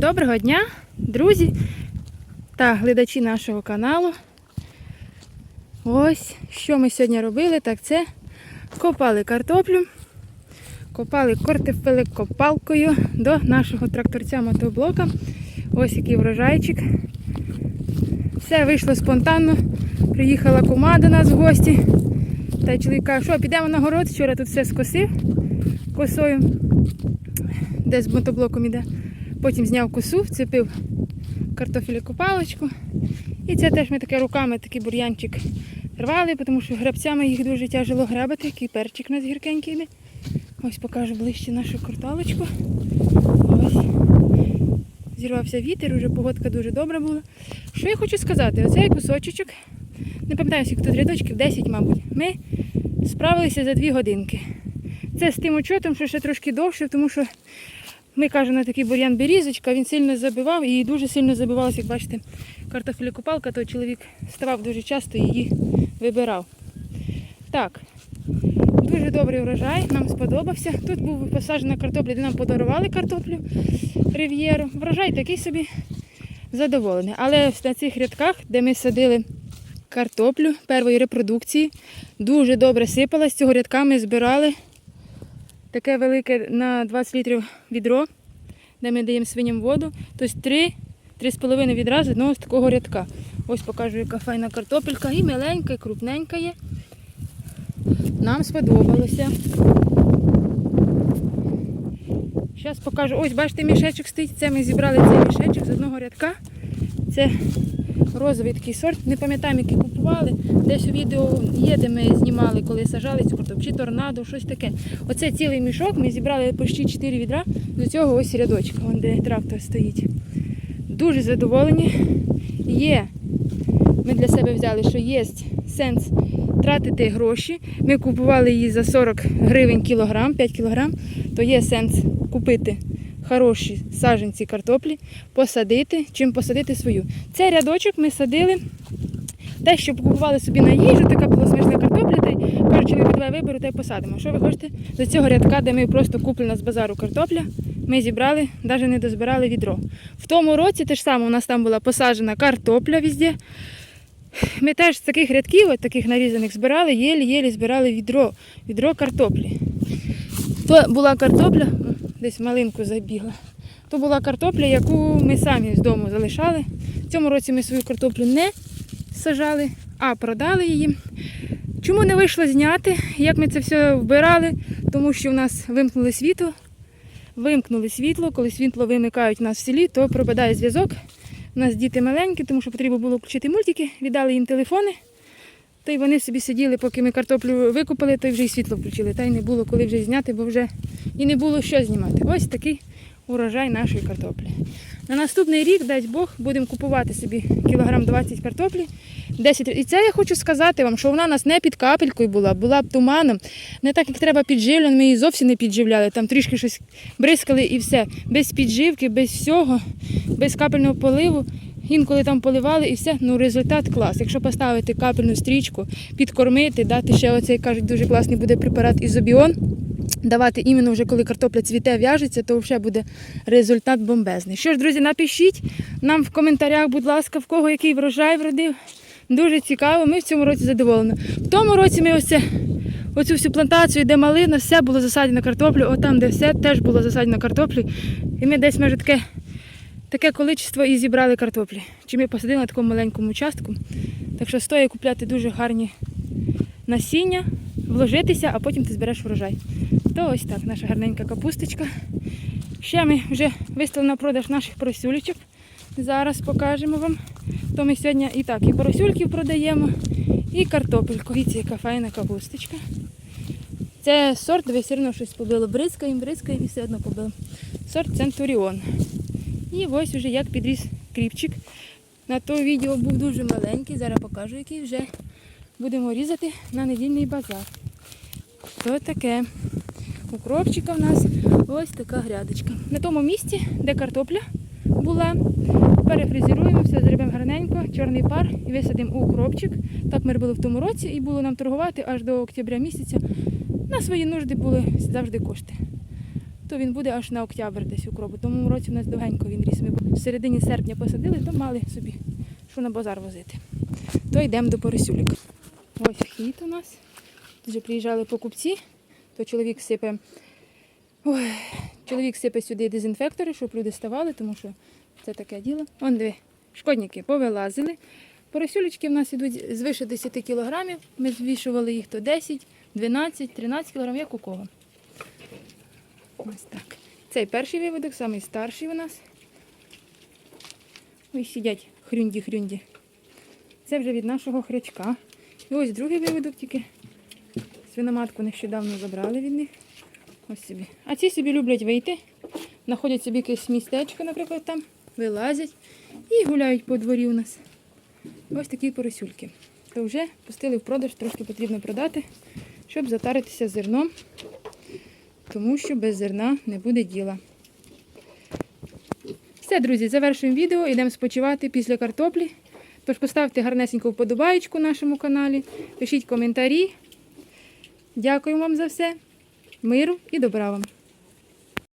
Доброго дня, друзі та глядачі нашого каналу. Ось що ми сьогодні робили, так це копали картоплю, копали кортифили копалкою до нашого тракторця мотоблока. Ось який врожайчик. Все вийшло спонтанно. Приїхала кума до нас в гості. Та чоловік каже, що підемо на город, вчора тут все скосив косою, де з мотоблоком іде. Потім зняв косу, вцепив картофелькопалочку. І це теж ми таке руками такий бур'янчик рвали, тому що грабцями їх дуже тяжело грабити, який перчик у нас гіркенький йде. Ось покажу ближче нашу карталочку. Ось. Зірвався вітер, вже погодка дуже добра була. Що я хочу сказати? Оцей кусочок, не пам'ятаю, скільки тут рядочків, 10, мабуть. Ми справилися за 2 годинки. Це з тим учотом, що ще трошки довше, тому що ми кажемо на такий бур'ян берізочка, він сильно забивав і дуже сильно забивалася, як бачите, картофелькопалка, то чоловік ставав дуже часто і її вибирав. Так, дуже добрий врожай, нам сподобався. Тут був посаджена картопля, де нам подарували картоплю рив'єру. Врожай такий собі задоволений. Але на цих рядках, де ми садили картоплю першої репродукції, дуже добре сипалась. Цього рядка ми збирали таке велике на 20 літрів відро, де ми даємо свиням воду. Тобто 3 3,5 половиною відразу одного з такого рядка. Ось покажу, яка файна картопелька. І миленька, і крупненька є. Нам сподобалося. Зараз покажу. Ось, бачите, мішечок стоїть. Це ми зібрали цей мішечок з одного рядка. Це розовий такий сорт. Не пам'ятаємо, який купували. Десь у відео є, де ми знімали, коли сажали цю картоплю. Чи торнадо, щось таке. Оце цілий мішок. Ми зібрали почти 4 відра. До цього ось рядочка, вон де трактор стоїть. Дуже задоволені. Є. Ми для себе взяли, що є сенс тратити гроші. Ми купували її за 40 гривень кілограм, 5 кілограм, то є сенс купити хороші саджанці картоплі, посадити, чим посадити свою. Цей рядочок ми садили. Те, що купували собі на їжу, така була смачна картопля, та й кажуть, чоловік, давай виберу та й посадимо. Що ви хочете? До цього рядка, де ми просто куплена з базару картопля, ми зібрали, навіть не дозбирали відро. В тому році те ж саме у нас там була посаджена картопля везде. Ми теж з таких рядків, от таких нарізаних, збирали, єлі-єлі збирали відро, відро картоплі. То була картопля, десь малинку забігла. То була картопля, яку ми самі з дому залишали. В цьому році ми свою картоплю не сажали, а продали її. Чому не вийшло зняти, як ми це все вбирали? Тому що в нас вимкнули світло. Вимкнули світло, коли світло вимикають у нас в селі, то пропадає зв'язок. У нас діти маленькі, тому що потрібно було включити мультики, віддали їм телефони. То й вони собі сиділи, поки ми картоплю викупили, то й вже й світло включили. Та й не було коли вже зняти, бо вже і не було що знімати. Ось такий урожай нашої картоплі. На наступний рік, дасть Бог, будемо купувати собі кілограм 20 картоплі. 10. І це я хочу сказати вам, що вона у нас не під капелькою була, була б туманом. Не так, як треба підживлено, ми її зовсім не підживляли. Там трішки щось бризкали і все. Без підживки, без всього, без капельного поливу. Інколи там поливали і все, ну результат клас. Якщо поставити капельну стрічку, підкормити, дати ще оцей, кажуть, дуже класний буде препарат ізобіон. Давати іменно вже коли картопля цвіте, в'яжеться, то вже буде результат бомбезний. Що ж, друзі, напишіть нам в коментарях, будь ласка, в кого який врожай вродив. Дуже цікаво, ми в цьому році задоволені. В тому році ми ось оцю всю плантацію, де малина, все було засаджено картоплю, отам, де все, теж було засаджено картоплю. І ми десь майже таке, таке количество і зібрали картоплі. Чи ми посадили на такому маленькому участку. Так що стоїть купляти дуже гарні насіння, вложитися, а потім ти збереш врожай. То ось так, наша гарненька капусточка. Ще ми вже виставили на продаж наших поросюлечок. Зараз покажемо вам. То ми сьогодні і так, і поросюльків продаємо, і картопельку. Дивіться, яка файна капусточка. Це сорт, ви все одно щось побило. Бризкаємо, бризкаємо і все одно побило. Сорт Центуріон. І ось вже як підріс кріпчик. На то відео був дуже маленький, зараз покажу, який вже будемо різати на недільний базар. То таке. У кропчика в нас ось така грядочка. На тому місці, де картопля була, перефрезеруємо, все зробимо гарненько, чорний пар і висадимо у кропчик. Так ми робили в тому році і було нам торгувати аж до октября місяця. На свої нужди були завжди кошти. То він буде аж на октябрь десь. У тому році в нас довгенько він ріс. Ми в середині серпня посадили, то мали собі, що на базар возити. То йдемо до поросюлік. Ось вхід у нас. Вже приїжджали покупці, то чоловік сипе. Ой, чоловік сипе сюди дезінфектори, щоб люди ставали, тому що це таке діло. Вон диви, шкодники повилазили. Поросюлечки в нас йдуть звише 10 кілограмів. Ми звішували їх то 10, 12, 13 кілограмів, як у кого. Ось так. Цей перший виводок, самий старший у нас. Ось сидять хрюнді-хрюнді. Це вже від нашого хрячка. І ось другий виводок тільки. Свиноматку нещодавно забрали від них. Ось собі. А ці собі люблять вийти, знаходять собі якесь містечко, наприклад, там, вилазять і гуляють по дворі у нас. Ось такі поросюльки. То вже пустили в продаж, трошки потрібно продати, щоб затаритися зерном, тому що без зерна не буде діла. Все, друзі, завершуємо відео, йдемо спочивати після картоплі. Тож поставте гарнесеньку вподобаєчку нашому каналі, пишіть коментарі. Дякую вам за все. Миру і добра вам!